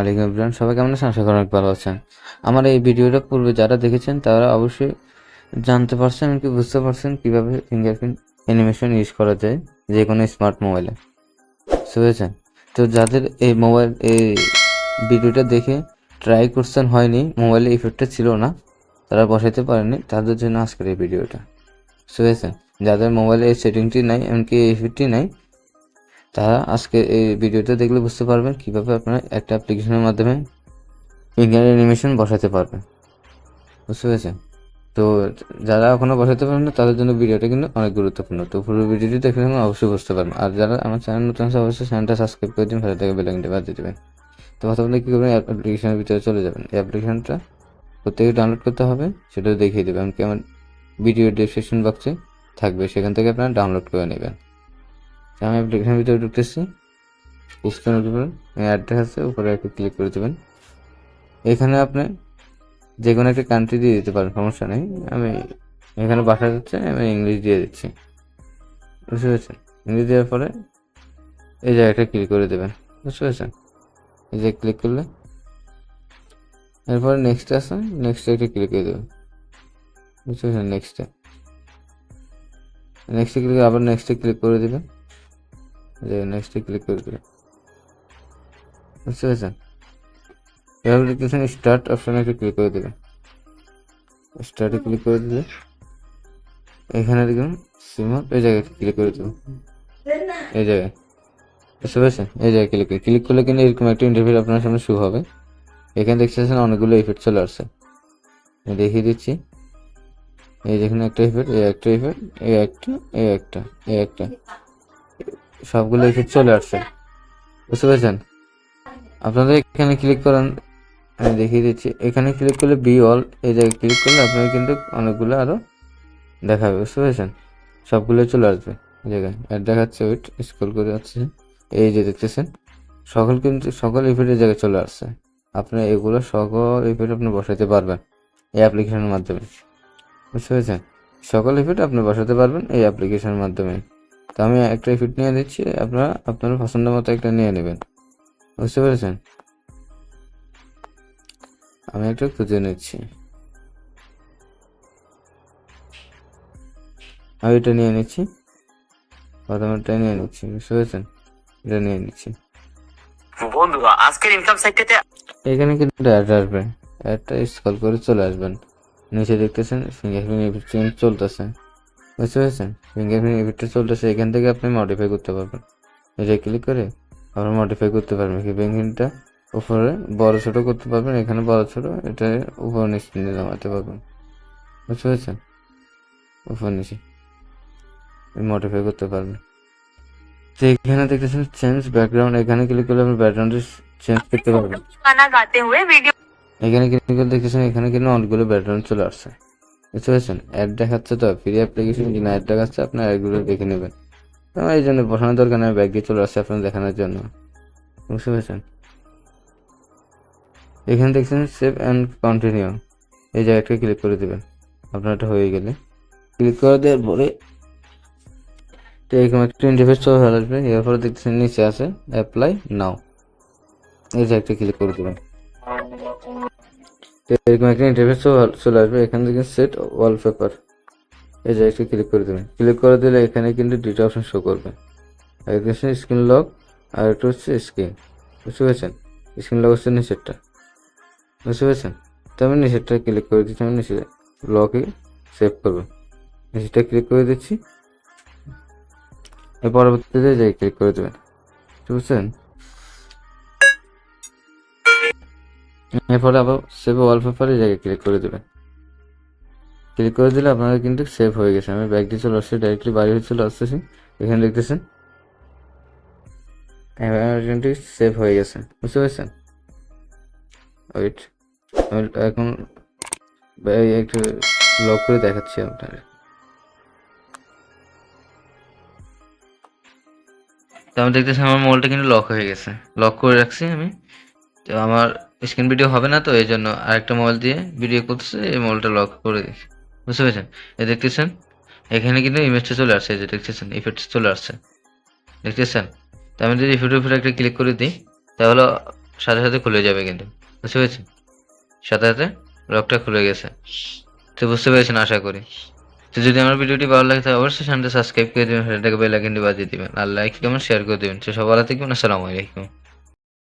আলাইকুম ইব্রাহিম সবাই কেমন আছেন? আশা করি অনেক ভালো আছেন। আমার এই ভিডিওটা পূর্বে যারা দেখেছেন, তারা অবশ্যই জানতে পারছেন কি বুঝতে পারছেন কীভাবে ফিঙ্গারপ্রিন্ট অ্যানিমেশন ইউজ করা যায় যে কোনো স্মার্ট মোবাইলে বুঝেছেন? তো যাদের এই মোবাইল এই ভিডিওটা দেখে ট্রাই করছেন হয়নি মোবাইলে ইফেক্টটা ছিল না, তারা বসাইতে পারেনি তাদের জন্য আজকের এই ভিডিওটা। বুঝেছেন? যাদের মোবাইলে এই সেটিংটি নাই, এমনকি এই ইফেক্টটি নাই তারা আজকে এই ভিডিওটা দেখলে বুঝতে পারবেন কীভাবে আপনারা একটা অ্যাপ্লিকেশনের মাধ্যমে ফিঙ্গার অ্যানিমেশন বসাতে পারবেন। বুঝতে পেরেছেন? তো যারা এখনও বসাতে পারেন না, তাদের জন্য ভিডিওটা কিন্তু অনেক গুরুত্বপূর্ণ। তো পুরো ভিডিওটি দেখে নেবেন অবশ্যই বুঝতে পারবেন। আর যারা আমার চ্যানেল নতুন আছে, অবশ্যই চ্যানেলটা সাবস্ক্রাইব করে দিন ভালো থেকে বেলাইনটা বাজিয়ে দেবেন। তো কথা বলে কী করবেন? অ্যাপ্লিকেশনের ভিতরে চলে যাবেন। এই অ্যাপ্লিকেশনটা প্রত্যেকে ডাউনলোড করতে হবে সেটা দেখিয়ে দেবে। এমনকি আমার ভিডিও ডিসক্রিপশন বক্সে থাকবে। সেখান থেকে আপনারা ডাউনলোড করে নেবেন। আমি অ্যাপ্লিকেশনের ভিতরে ঢুকতেছি। স্ক্রিনের উপরে। অ্যাড্রেস আছে, উপরে একটা ক্লিক করে দেবেন। এখানে আপনি যে কোনো একটা কান্ট্রি দিয়ে দিতে পারেন, সমস্যা নেই। আমি এখানে বাসা যাচ্ছে, আমি ইংলিশ দিয়ে দিচ্ছি। বুঝতে পেরেছেন? ইংলিশ দেওয়ার পরে এই জায়গাটা ক্লিক করে দেবেন। বুঝতে পেরেছেন? এই যে ক্লিক করলে। এরপরে নেক্সট আছে নেক্সট একটা ক্লিক করে দেবেন। বুঝতে পেরেছেন? নেক্সটে নেক্সটে ক্লিক আবার নেক্সটে ক্লিক করে দেবেন। যে নেক্সটে ক্লিক করে দেবেন বুঝতে পেরেছেন? দেখতেছেন স্টার্ট অপশানে একটা ক্লিক করে দেবেন। স্টার্টে ক্লিক করে দিলে এখানে দেখুন সিমা এই জায়গায় ক্লিক করে দেবেন এই জায়গায়। বুঝতে পেরেছেন? এই জায়গায় ক্লিক করে ক্লিক করলে কিন্তু এরকম একটা ইন্টারভিউ আপনার সামনে শুরু হবে। এখানে দেখতেছেন অনেকগুলো ইফেক্ট চলে আসছে। দেখিয়ে দিচ্ছি। এই যেখানে একটা ইফেক্ট এই একটা ইফেক্ট এই একটা এই একটা এই একটা। সবগুলো ইফেক্ট চলে আসছে। বুঝতে পেরেছেন? আপনাদের এখানে ক্লিক করেন, আমি দেখিয়ে দিচ্ছি। এখানে ক্লিক করলে বি অল এই জায়গায় ক্লিক করলে আপনার কিন্তু অনেকগুলো আরও দেখাবে। বুঝতে পেরেছেন? সবগুলো চলে আসবে। জায়গায় অ্যাড দেখাচ্ছে ওইট স্ক্রল করে যাচ্ছে। এই যে দেখতেছেন, সকল কিন্তু, সকল ইফেক্টের জায়গায় চলে আসছে। আপনি এগুলো সকল ইফেক্ট আপনি বসাতে পারবেন এই অ্যাপ্লিকেশনের মাধ্যমে। বুঝতে পেরেছেন? সকল ইফেক্ট আপনি বসাতে পারবেন এই অ্যাপ্লিকেশনের মাধ্যমে। তো আমি একটা ইফেক্ট নিয়ে দিচ্ছি আপনারা আপনার পছন্দ মতো একটা নিয়ে নেবেন। বুঝতে পেরেছেন? আমি একটা খুঁজে নিচ্ছি। আমি এটা নিয়ে নিচ্ছি। প্রথমটা নিয়ে নিচ্ছি বুঝতে পেরেছেন? এটা নিয়ে নিচ্ছি। বন্ধুরা আজকের ইনকাম সাইটটাতে এখানে কিন্তু অ্যাড আসবে। অ্যাডটা স্কল করে চলে আসবেন। নিচে দেখতেছেন ফিঙ্গারপ্রিন্ট এফেক্ট চলতেছে। বুঝতে পেরেছেন? ফিঙ্গারপ্রিন্ট ইফেক্টটা চলতেছে এখান থেকে আপনি মডিফাই করতে পারবেন। এটা ক্লিক করে আপনি মডিফাই করতে পারবেন। ফিঙ্গারপ্রিন্টটা উপরে বড় ছোটো করতে পারবেন এখানে বড় ছোটো এটা উপর নিচে নিয়ে জমাতে পারবেন। বুঝতে পেরেছেন? উপর নিচে মডিফাই করতে পারবেন। তো এখানে দেখতেছেন চেঞ্জ ব্যাকগ্রাউন্ড এখানে ক্লিক করলে আপনি ব্যাকগ্রাউন্ডে চেঞ্জ করতে পারবেন। এখানে ক্লিক করে দেখতেছেন এখানে কিন্তু অনেকগুলো ব্যাকগ্রাউন্ড চলে আসছে। বুঝতে পেরেছেন? অ্যাড দেখাচ্ছে তো ফ্রি অ্যাপ্লিকেশন কিনা অ্যাড দেখাচ্ছে, আপনার অ্যাডগুলো দেখে নেবেন। আমার এই জন্য বসানোর দরকার নেই, ব্যাগ চলে আসছে আপনার দেখানোর জন্য। বুঝতে পেরেছেন? এখানে দেখছেন সেভ অ্যান্ড কন্টিনিউ এই জায়গাটা ক্লিক করে দেবেন। আপনার এটা হয়ে গেলে। ক্লিক করে দেওয়ার পরে তো এরকম একটা ইন্টারফেস চলে আসবে। এরপরে দেখছেন নিচে আছে অ্যাপ্লাই নাও এই জায়গাটা ক্লিক করে দেবেন। তো এরকম একটা ইন্টারফেস চলে আসবে এখান থেকে সেট ওয়ালপেপার এই জায়গাটা ক্লিক করে দেবেন। ক্লিক করে দিলে এখানে কিন্তু দুটো অপশন শো করবে। একটা হচ্ছে স্ক্রিন লক আর একটা হচ্ছে স্ক্রিন বুঝতে পেরেছেন? স্ক্রিন লক হচ্ছে নিচেরটা। বুঝতে পেরেছেন? তো আমি নিচেরটা ক্লিক করে দিচ্ছি, আমি নিচে লকে সেভ করব। নিচেরটা ক্লিক করে দিচ্ছি। এর পরবর্তীতে যাই ক্লিক করে দেবেন। বুঝছেন এরপরে আবার সেভ ওয়ালপেপারে জায়গায় ক্লিক করে দেবেন। ক্লিক করে দিলে আপনারা কিন্তু সেভ হয়ে গেছে। আমি ব্যাগটি চলে আসছি ডাইরেক্টলি বাড়ি চলে আসতেছি এখানে দেখতেছেন কিন্তু সেভ হয়ে গেছে। বুঝতে পেরেছেন? ওয়েট আমি এখন একটু লক করে দেখাচ্ছি আপনার তো আমি দেখতেছি আমার মোবাইলটা কিন্তু লক হয়ে গেছে। লক করে রাখছি আমি। তো আমার স্ক্রিন ভিডিও হবে না তো, এই জন্য আরেকটা মোবাইল দিয়ে ভিডিও করতেছে, এই মোবাইলটা লক করে বুঝতে পেরেছেন? এই দেখতেছেন, এখানে কিন্তু ইমেজটা চলে আসছে যে দেখতেছেন ইফেক্ট চলে আসছে। দেখতেছেন? তো আমি যদি ইফেক্টের উপরে একটা ক্লিক করে দিই, তাহলে সাথে সাথে খুলে যাবে কিন্তু। বুঝতে পেরেছেন? সাথে সাথে লকটা খুলে গেছে। তো বুঝতে পেরেছেন, আশা করি। তো যদি আমার ভিডিওটি ভালো লাগে, তাহলে অবশ্যই চ্যানেলটা সাবস্ক্রাইব করে দেবেন সেটাকে বেল আইকনটি বাজিয়ে দিবেন। আর লাইক কমেন্ট শেয়ার করে দেবেন। তো সবার থেকে আসসালামু আলাইকুম।